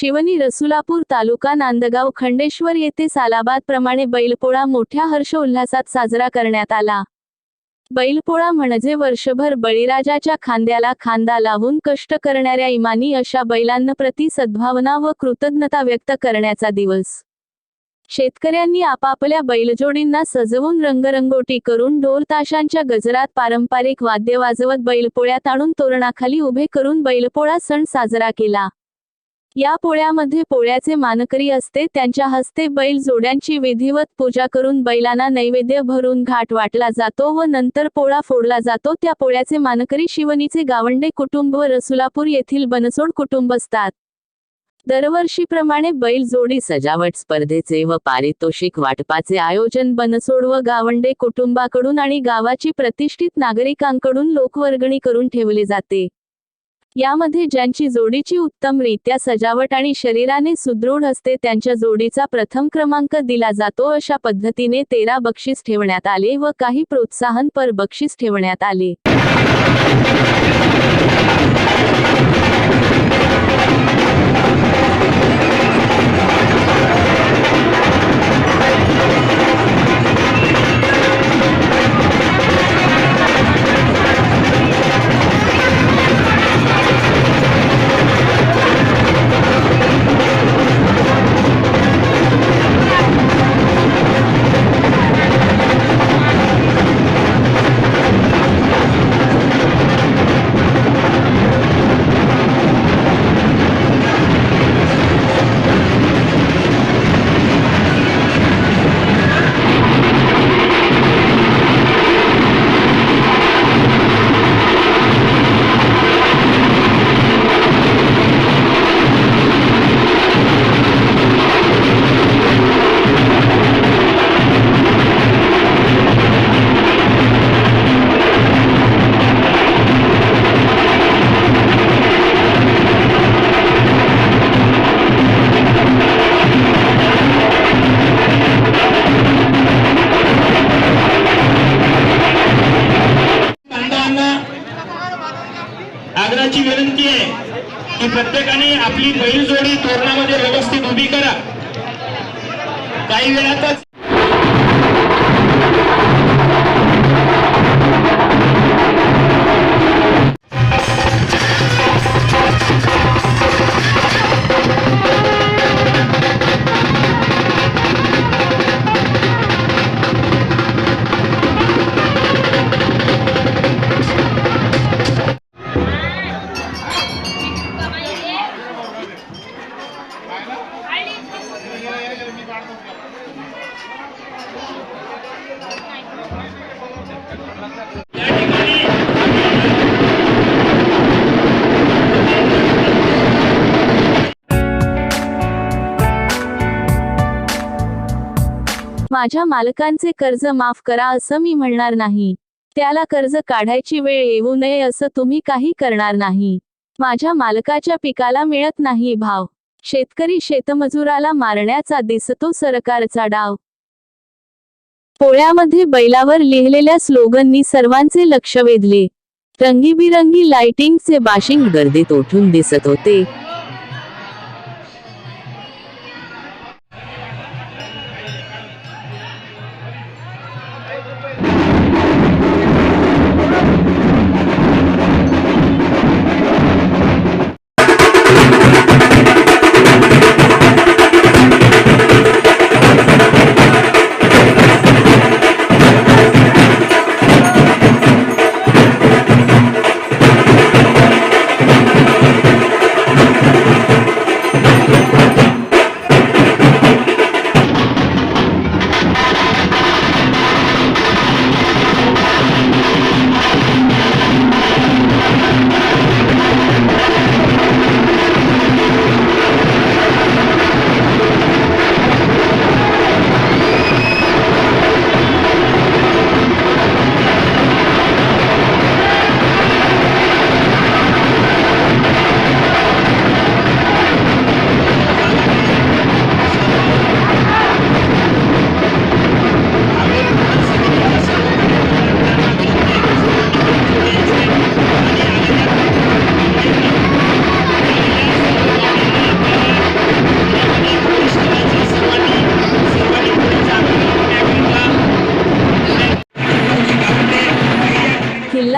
शिवनी रसुलापूर तालुका नांदगाव खंडेश्वर येथे सालाबाद प्रमाणे बैलपोळा मोठ्या हर्षोल्हासात साजरा करण्यात आला. बैलपोळा म्हणजे वर्षभर बळीराजाच्या खांद्याला खांदा लावून कष्ट करणाऱ्या इमानी अशा बैलांप्रती सद्भावना व कृतज्ञता व्यक्त करण्याचा दिवस. शेतकऱ्यांनी आपापल्या बैलजोडींना सजवून रंगरंगोटी करून ढोल ताशांच्या गजरात पारंपरिक वाद्य वाजवत बैलपोळ्यात आणून तोरणाखाली उभे करून बैलपोळा सण साजरा केला. या पोळ्यामध्ये पोळ्याचे मानकरी असते त्यांच्या हस्ते बैल जोड्यांची विधिवत पूजा करून बैलांना नैवेद्य भरून घाट वाटला जातो व नंतर पोळा फोडला जातो. त्या पोळ्याचे मानकरी शिवनीचे गावंडे कुटुंब व रसुलापूर येथील बनसोड कुटुंब असतात. दरवर्षीप्रमाणे बैल जोडी सजावट स्पर्धेचे व पारितोषिक वाटपाचे आयोजन बनसोड व गावंडे कुटुंबाकडून आणि गावाची प्रतिष्ठित नागरिकांकडून लोकवर्गणी करून ठेवले जाते. यामध्ये ज्यांची जोडीची उत्तमरित्या सजावट आणि शरीराने सुदृढ असते त्यांच्या जोडीचा प्रथम क्रमांक दिला जातो. अशा पद्धतीने तेरा बक्षीस ठेवण्यात आले व काही प्रोत्साहनपर बक्षीस ठेवण्यात आले. आग्रहाची विनंती आहे की प्रत्येकाने आपली बैलजोडी तोरणामध्ये व्यवस्थित उभी करा. काही वेळातच माझ्या मालकांचे कर्ज माफ करा असं मी म्हणणार नाही. त्याला कर्ज काढायची वेळ येऊ नये असं तुम्ही काही करणार नाही. माझ्या मालकाच्या पिकाला मिळत नाही भाव. शेतकरी शेतमजुराला मारण्याचा दिसतो सरकारचा डाव. पोळ्यामध्ये बैलावर लिहिलेल्या स्लोगननी सर्वांचे लक्ष वेधले. रंगीबिरंगी लाइटिंगचे बाशिंग गर्दीत उठून दिसत होते.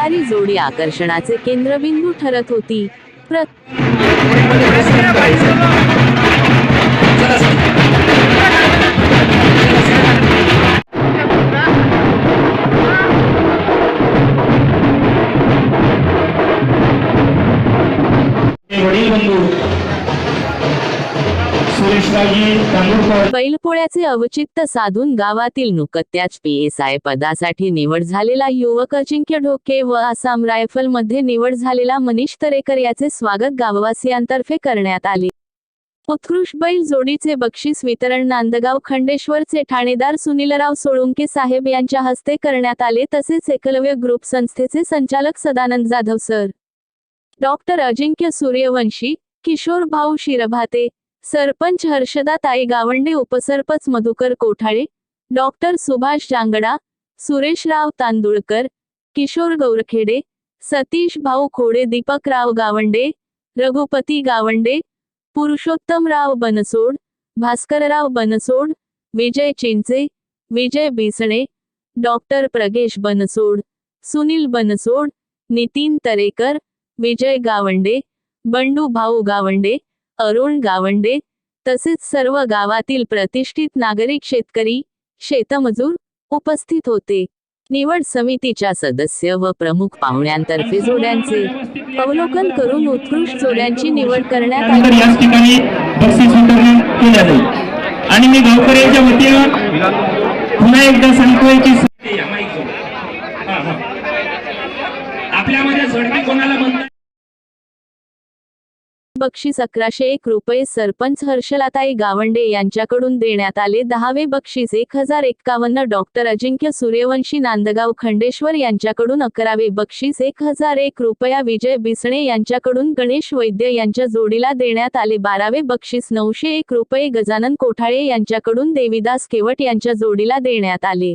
जोडी आकर्षणाचे केंद्रबिंदू ठरत होती. प्र वडील बंधू बैलपोळ्याचे अवचित्त साधून गावातील नुकत्याच पी एस आय पदासाठी निवड झालेला युवक अजिंक्य ढोके व आसाम रायफलमध्ये निवड झालेला मनीष तरेकर याचे स्वागत गाववासियांतर्फे करण्यात आले. उत्कृष्ट बैल जोडीचे बक्षीस वितरण नांदगाव खंडेश्वरचे ठाणेदार सुनीलराव सोळुंके साहेब यांच्या हस्ते करण्यात आले तसेच एकलव्य ग्रुप संस्थेचे संचालक सदानंद जाधव सर. डॉक्टर अजिंक्य सूर्यवंशी किशोर भाऊ शिरभाते सरपंच हर्षदाताई गावंडे उपसरपंच मधुकर कोठाळे डॉक्टर सुभाष जांगडा सुरेशराव तांदुळकर किशोर गौरखेडे सतीश भाऊ खोडे दीपकराव गावंडे रघुपती गावंडे पुरुषोत्तमराव बनसोड भास्करराव बनसोड विजय चिंचे विजय बिसणे डॉक्टर प्रगेश बनसोड सुनील बनसोड नितीन तरेकर विजय गावंडे बंडू भाऊ गावंडे अरुण गावंडे तसेच सर्व गावातील प्रतिष्ठित नागरिक शेतकरी शेतमजूर उपस्थित होते. निवड समितीच्या सदस्य व प्रमुख पाहुण्यांतर्फे जोड्यांचे अवलोकन करून उत्कृष्ट जोड्यांची निवड करण्यात आली. याच ठिकाणी बक्षीस वितरण जाईल. आणि मी गावकऱ्यांच्या वतीनं पुन्हा एकदा सांगतोय की बक्षीस अकराशे एक रुपये सरपंच हर्षलाताई गावंडे यांच्याकडून देण्यात आले. दहावे बक्षीस एक हजार एक्कावन्न डॉक्टर अजिंक्य सूर्यवंशी नांदगाव खंडेश्वर यांच्याकडून अकरावे बक्षीस एक हजार एक रुपया विजय बिसणे यांच्याकडून गणेश वैद्य यांच्या जोडीला देण्यात आले. बारावे बक्षीस नऊशे एक रुपये गजानन कोठाळे यांच्याकडून देवीदास केवट यांच्या जोडीला देण्यात आले.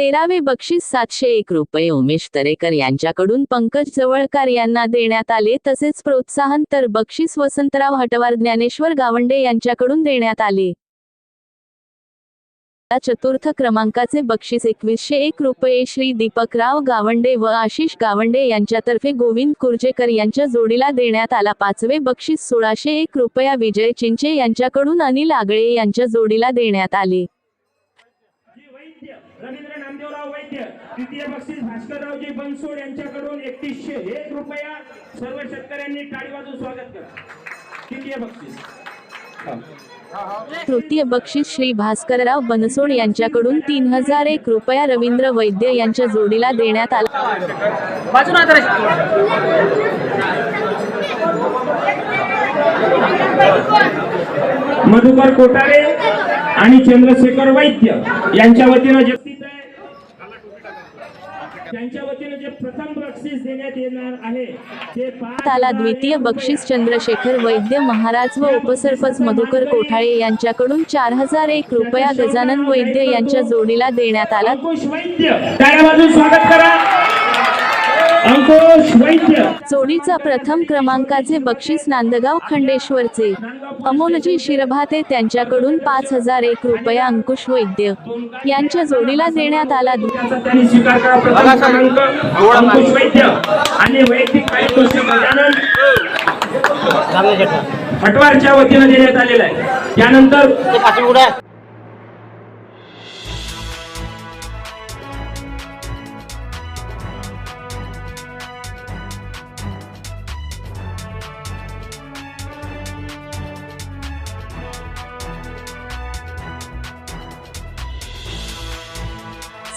तेरावे बक्षीस सातशे एक रुपये उमेश तरेकर यांच्याकडून पंकज जवळकार यांना देण्यात आले. तसेच प्रोत्साहन तर बक्षीस वसंतराव हटवार ज्ञानेश्वर गावंडे यांच्याकडून देण्यात आले. चतुर्थ क्रमांकाचे बक्षीस एकवीसशे एक रुपये श्री दीपकराव गावंडे व आशिष गावंडे यांच्यातर्फे गोविंद कुर्जेकर यांच्या जोडीला देण्यात आला. पाचवे बक्षीस सोळाशे एक रुपया विजय चिंचे यांच्याकडून अनिल आगळे यांच्या जोडीला देण्यात आले. वैद्य तृतीय बक्षीस भास्कररावजी बनसोड यांच्याकडून एकतीसशे एक रुपया सर्व शेतकऱ्यांनी टाळी वाजून स्वागत करा. तृतीय बक्षीस. तृतीय बक्षीस श्री भास्करराव बनसोड यांच्याकडून तीन हजार एक रुपया रवींद्र वैद्य यांच्या जोडीला देण्यात आला. मधुकर कोटारे आणि चंद्रशेखर वैद्य यांच्या वतीनं जे त्यांच्या वतीनं जे प्रथम बक्षीस देण्यात येणार आहे. ते पाच आला द्वितीय बक्षीस चंद्रशेखर वैद्य महाराज व उपसरपंच मधुकर कोठाळे यांच्याकडून चार हजार एक रुपया गजानन वैद्य यांच्या जोडीला देण्यात आला. अंकुश वैद्य. जोडीचा प्रथम क्रमांकाचे बक्षीस नांदगाव खंडेश्वरचे. अमोलजी शिरभाते त्यांच्याकडून पाच हजार एक रुपया अंकुश वैद्य. यांच्या जोडीला देण्यात आला अंकुश वैद्य. आणि वैयक्तिक पारितोषिक गजानन हटवारच्या वतीनं देण्यात आलेलं आहे. त्यानंतर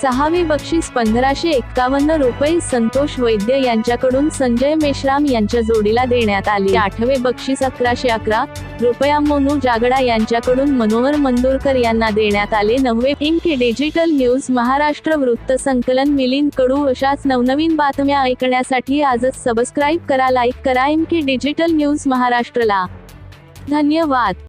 सहावे बक्षीस पंधराशे एक्कावन्न रुपये संतोष वैद्य यांच्याकडून संजय मेश्राम यांच्या जोडीला देण्यात आले. आठवे बक्षीस अकराशे अकरा रुपया मोनू जागडा यांच्याकडून मनोहर मंदूरकर यांना देण्यात आले. नववे इंक डिजिटल न्यूज महाराष्ट्र वृत्त संकलन मिलिंद कडू अशाच नवनवीन बातम्या ऐकण्यासाठी आजच सबस्क्राईब करा लाईक करा. एम डिजिटल न्यूज महाराष्ट्रला. धन्यवाद.